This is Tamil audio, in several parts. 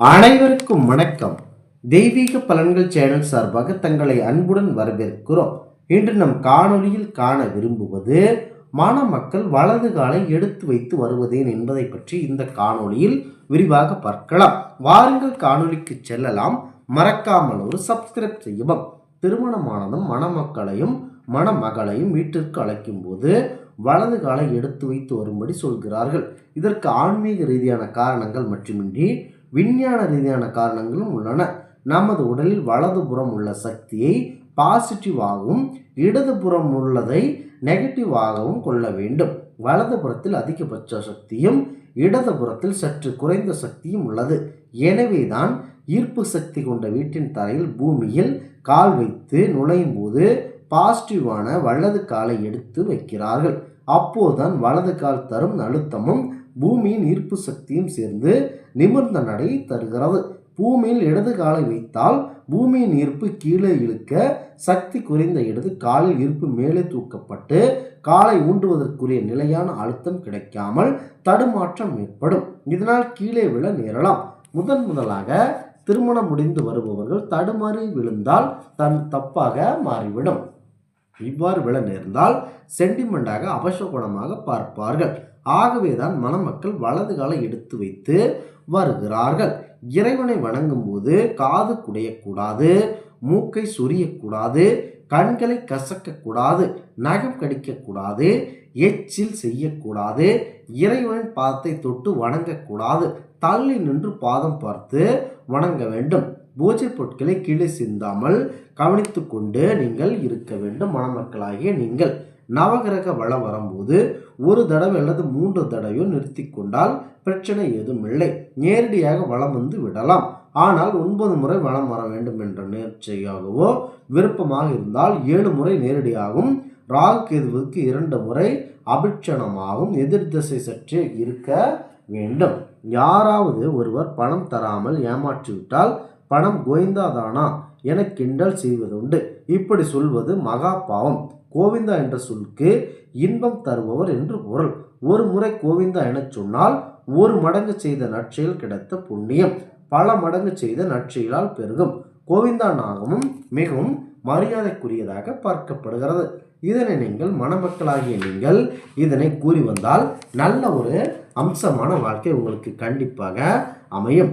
அனைவருக்கும் வணக்கம். தெய்வீக பலன்கள் சேனல் சார்பாக தங்களை அன்புடன் வரவேற்கிறோம். இன்று நம் காணொளியில் காண விரும்புவது மணமக்கள் வலது காலை எடுத்து வைத்து வருவதேன் என்பதை பற்றி இந்த காணொளியில் விரிவாக பார்க்கலாம். வாருங்கள் காணொளிக்கு செல்லலாம். மறக்காமல் ஒரு சப்ஸ்கிரைப் செய்யவும் திருமணமானதும் மணமக்களையும் மணமகளையும் வீட்டிற்கு அழைக்கும் போது வலது காலை எடுத்து வைத்து வரும்படி சொல்கிறார்கள். இதற்கு ஆன்மீக ரீதியான காரணங்கள் மட்டுமின்றி விஞ்ஞான ரீதியான காரணங்களும் உள்ளன. நமது உடலில் வலது புறம் உள்ள சக்தியை பாசிட்டிவாகவும் இடதுபுறம் உள்ளதை நெகட்டிவாகவும் கொள்ள வேண்டும். வலது புறத்தில் அதிகபட்ச சக்தியும் இடதுபுறத்தில் சற்று குறைந்த சக்தியும் உள்ளது. எனவேதான் ஈர்ப்பு சக்தி கொண்ட வீட்டின் தரையில் பூமியில் கால் வைத்து நுழையும் போது பாசிட்டிவான வலது காலை எடுத்து வைக்கிறார்கள். அப்போதுதான் வலது கால் தரும் அழுத்தமும் பூமியின் ஈர்ப்பு சக்தியும் சேர்ந்து நிமிர்ந்த நடை தருகிறது. பூமியில் இடது காலை வைத்தால் பூமியின் ஈர்ப்பு கீழே இழுக்க சக்தி குறைந்த இடது காலில் ஈர்ப்பு மேலே தூக்கப்பட்டு காலை ஊண்டுவதற்குரிய நிலையான அழுத்தம் கிடைக்காமல் தடுமாற்றம் ஏற்படும். இதனால் கீழே விழ நேரலாம். முதன் முதலாக திருமணம் முடிந்து வருபவர்கள் தடுமாறி விழுந்தால் தன் தப்பாக மாறிவிடும். இவ்வாறு விழ நேர்ந்தால் சென்டிமெண்டாக அபசகுணமாக பார்ப்பார்கள். ஆகவேதான் மணமக்கள் வலது காலை எடுத்து வைத்து வருகிறார்கள். இறைவனை வணங்கும் போது காது குடையக்கூடாது மூக்கை சொரியக்கூடாது கண்களை கசக்கக்கூடாது நகம் கடிக்கக்கூடாது எச்சில் செய்யக்கூடாது இறைவனின் பாதத்தை தொட்டு வணங்கக்கூடாது தள்ளி நின்று பாதம் பார்த்து வணங்க வேண்டும். பூஜை பொருட்களை கீழே சிந்தாமல் கவனித்து கொண்டு நீங்கள் இருக்க வேண்டும். மணமக்களாகிய நீங்கள் நவகிரக வளம் வரும்போது ஒரு தடவை அல்லது மூன்று தடவையோ நிறுத்தி கொண்டால் பிரச்சனை எதுவும் இல்லை. நேரடியாக வளம் வந்து விடலாம். ஆனால் ஒன்பது முறை வளம் வர வேண்டும் என்ற நேர்ச்சையாகவோ விருப்பமாக இருந்தால் ஏழு முறை நேரடியாகவும் ராகு கேதுவுக்கு இரண்டு முறை அபிட்சணமாகவும் எதிர் திசை சற்றே இருக்க வேண்டும். யாராவது ஒருவர் பணம் தராமல் ஏமாற்றிவிட்டால் பணம் கோய்ந்தாதானா என கிண்டல் செய்வதுண்டு. இப்படி சொல்வது மகா பாவம். கோவிந்தா என்ற சொல்லுக்கு இன்பம் தருபவர் என்று பொருள். ஒரு முறை கோவிந்தா எனச் சொன்னால் ஒரு மடங்கு செய்த நற்செயல் கிடைத்த புண்ணியம் பல மடங்கு செய்த நற்செயலால் பெருகும். கோவிந்தா நாகமும் மிகவும் மரியாதைக்குரியதாக பார்க்கப்படுகிறது. இதனை நீங்கள் மணமக்களாகிய நீங்கள் இதனை கூறி வந்தால் நல்ல ஒரு அம்சமான வாழ்க்கை உங்களுக்கு கண்டிப்பாக அமையும்.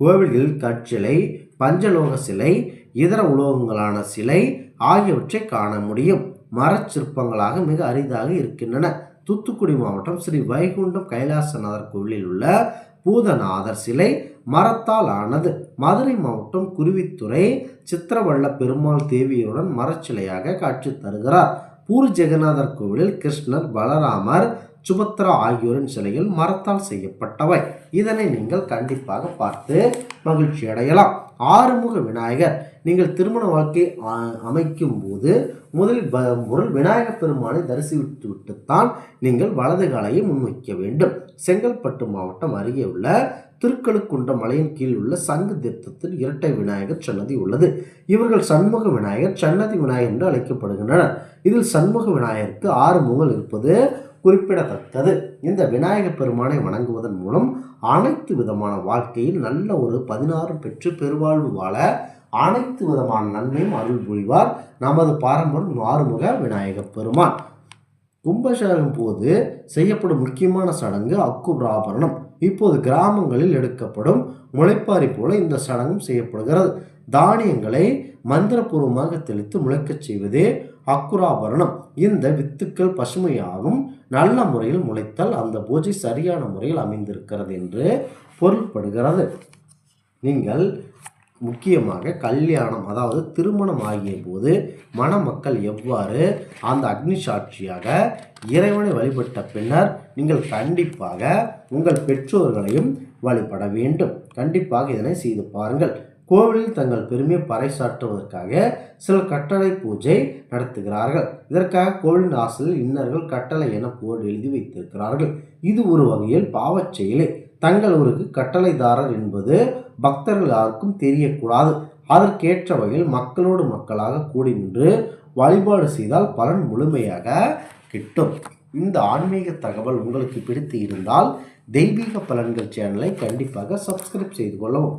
கோவில்களில் கற்சிலை பஞ்சலோக சிலை இதர உலோகங்களான சிலை ஆகியவற்றை காண முடியும். மரச்சிற்பங்களாக மிக அரிதாக இருக்கின்றன. தூத்துக்குடி மாவட்டம் ஸ்ரீ வைகுண்டம் கைலாசநாதர் கோவிலில் உள்ள பூதநாதர் சிலை மரத்தால் ஆனது. மதுரை மாவட்டம் குருவித்துறை சித்திரவள்ள பெருமாள் தேவியருடன் மரச்சிலையாக காட்சி தருகிறார். பூரி ஜெகநாதர் கோவிலில் கிருஷ்ணர் பலராமர் சுபத்ரா ஆகியோரின் சிலைகள் மரத்தால் செய்யப்பட்டவை. இதனை நீங்கள் கண்டிப்பாக பார்த்து மகிழ்ச்சி அடையலாம். ஆறுமுக விநாயகர் நீங்கள் திருமண வாழ்க்கை அமைக்கும் போது முதலில் ப பொருள் விநாயகர் பெருமானை தரிசித்து விட்டுத்தான் நீங்கள் வலது காலையை முன்வைக்க வேண்டும். செங்கல்பட்டு மாவட்டம் அருகே உள்ள திருக்கழுக்குன்ற மலையின் கீழ் உள்ள சங்கு தீர்த்தத்தில் இரட்டை விநாயகர் சன்னதி உள்ளது. இவர்கள் சண்முக விநாயகர் சன்னதி விநாயகர் என்று அழைக்கப்படுகின்றனர். இதில் சண்முக விநாயகருக்கு ஆறு முகங்கள் இருப்பது குறிப்பிடத்தக்கது. இந்த விநாயகப் பெருமானை வணங்குவதன் மூலம் அனைத்து விதமான வாழ்க்கையில் நல்ல ஒரு பதினாறு பெற்று பெருவாழ்வு வாழ அனைத்து விதமான நன்மையும் அருள் புரிவார் நமது பாரம்பரியம் மாறுமுக விநாயகப் பெருமான். கும்பாபிஷேகம் போது செய்யப்படும் முக்கியமான சடங்கு அக்குராபரணம் இப்போது கிராமங்களில் எடுக்கப்படும் முளைப்பாரி போல இந்த சடங்கும் செய்யப்படுகிறது. தானியங்களை மந்திரபூர்வமாக தெளித்து முளைக்கச் செய்வதே அக்குராபரணம். இந்த வித்துக்கள் பசுமையாகும் நல்ல முறையில் முளைத்தால் அந்த பூஜை சரியான முறையில் அமைந்திருக்கிறது என்று பொருள்படுகிறது. நீங்கள் முக்கியமாக கல்யாணம் அதாவது திருமணம் ஆகிய போது மணமக்கள் எவ்வாறு அந்த அக்னி சாட்சியாக இறைவனை வழிபட்ட பின்னர் நீங்கள் கண்டிப்பாக உங்கள் பெற்றோர்களையும் வழிபட வேண்டும். கண்டிப்பாக இதனை செய்து பாருங்கள். கோவிலில் தங்கள் பெருமையை பறைசாற்றுவதற்காக சில கட்டளை பூஜை நடத்துகிறார்கள். இதற்காக கோவிலின் ஆசிரியர் இன்னர்கள் கட்டளை என போர்டு எழுதி வைத்திருக்கிறார்கள். இது ஒரு வகையில் பாவச் செயலே. தங்கள் ஊருக்கு கட்டளைதாரர் என்பது பக்தர்கள் யாருக்கும் தெரியக்கூடாது. அதற்கேற்ற வகையில் மக்களோடு மக்களாக கூடி நின்று வழிபாடு செய்தால் பலன் முழுமையாக கிட்டும். இந்த ஆன்மீக தகவல் உங்களுக்கு பிடித்து இருந்தால் தெய்வீக பலன்கள் சேனலை கண்டிப்பாக சப்ஸ்கிரைப் செய்து கொள்ளவும்.